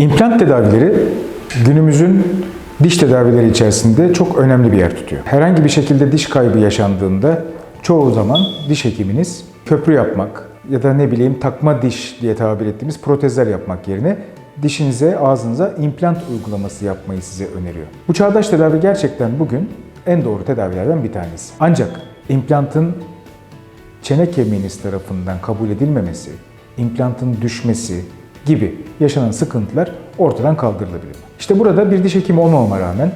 İmplant tedavileri günümüzün diş tedavileri içerisinde çok önemli bir yer tutuyor. Herhangi bir şekilde diş kaybı yaşandığında çoğu zaman diş hekiminiz köprü yapmak ya da ne bileyim takma diş diye tabir ettiğimiz protezler yapmak yerine dişinize, ağzınıza implant uygulaması yapmayı size öneriyor. Bu çağdaş tedavi gerçekten bugün en doğru tedavilerden bir tanesi. Ancak implantın çene kemiğiniz tarafından kabul edilmemesi, implantın düşmesi gibi yaşanan sıkıntılar ortadan kaldırılabilir. İşte burada bir diş hekimi olmama rağmen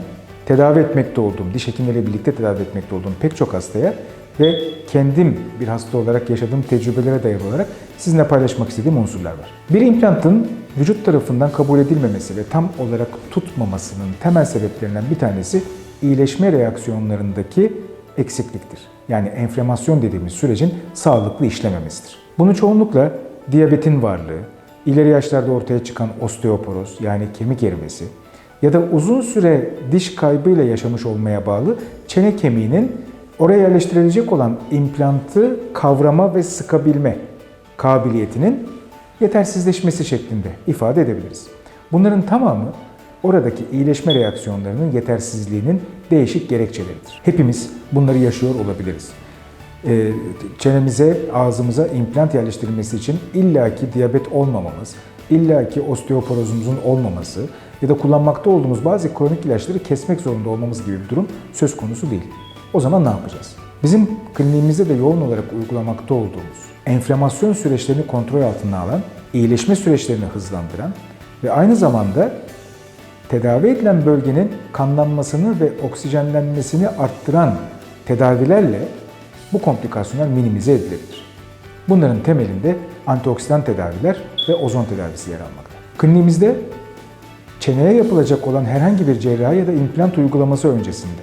tedavi etmekte olduğum, diş hekimleriyle birlikte tedavi etmekte olduğum pek çok hastaya ve kendim bir hasta olarak yaşadığım tecrübelere dayalı olarak sizinle paylaşmak istediğim unsurlar var. Bir implantın vücut tarafından kabul edilmemesi ve tam olarak tutmamasının temel sebeplerinden bir tanesi iyileşme reaksiyonlarındaki eksikliktir. Yani enflamasyon dediğimiz sürecin sağlıklı işlememesidir. Bunu çoğunlukla diyabetin varlığı, ileri yaşlarda ortaya çıkan osteoporoz yani kemik erimesi ya da uzun süre diş kaybıyla yaşamış olmaya bağlı çene kemiğinin oraya yerleştirilecek olan implantı kavrama ve sıkabilme kabiliyetinin yetersizleşmesi şeklinde ifade edebiliriz. Bunların tamamı oradaki iyileşme reaksiyonlarının yetersizliğinin değişik gerekçeleridir. Hepimiz bunları yaşıyor olabiliriz. Ee, çenemize, ağzımıza implant yerleştirilmesi için illaki diyabet olmamamız, illaki osteoporozumuzun olmaması ya da kullanmakta olduğumuz bazı kronik ilaçları kesmek zorunda olmamız gibi bir durum söz konusu değil. O zaman ne yapacağız? Bizim kliniğimizde de yoğun olarak uygulamakta olduğumuz enflamasyon süreçlerini kontrol altına alan, iyileşme süreçlerini hızlandıran ve aynı zamanda tedavi edilen bölgenin kanlanmasını ve oksijenlenmesini arttıran tedavilerle bu komplikasyonlar minimize edilebilir. Bunların temelinde antioksidan tedaviler ve ozon tedavisi yer almakta. Kliniğimizde çeneye yapılacak olan herhangi bir cerrahi ya da implant uygulaması öncesinde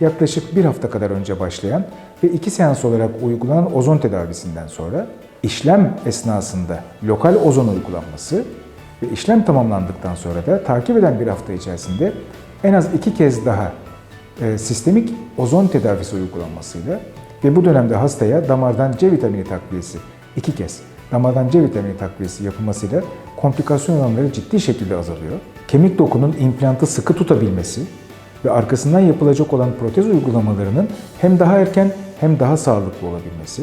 yaklaşık bir hafta kadar önce başlayan ve iki seans olarak uygulanan ozon tedavisinden sonra işlem esnasında lokal ozon uygulanması ve işlem tamamlandıktan sonra da takip eden bir hafta içerisinde en az iki kez daha e, sistemik ozon tedavisi uygulanmasıyla ve bu dönemde hastaya damardan C vitamini takviyesi iki kez damardan C vitamini takviyesi yapılmasıyla komplikasyon oranları ciddi şekilde azalıyor. Kemik dokunun implantı sıkı tutabilmesi ve arkasından yapılacak olan protez uygulamalarının hem daha erken hem daha sağlıklı olabilmesi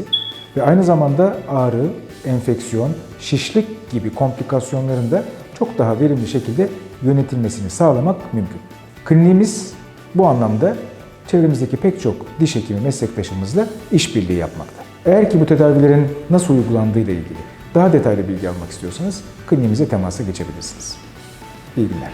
ve aynı zamanda ağrı, enfeksiyon, şişlik gibi komplikasyonların da çok daha verimli şekilde yönetilmesini sağlamak mümkün. Kliniğimiz bu anlamda çevremizdeki pek çok diş hekimi meslektaşımızla işbirliği yapmakta. Eğer ki bu tedavilerin nasıl uygulandığı ile ilgili daha detaylı bilgi almak istiyorsanız kliniğimize temasa geçebilirsiniz. İyi günler.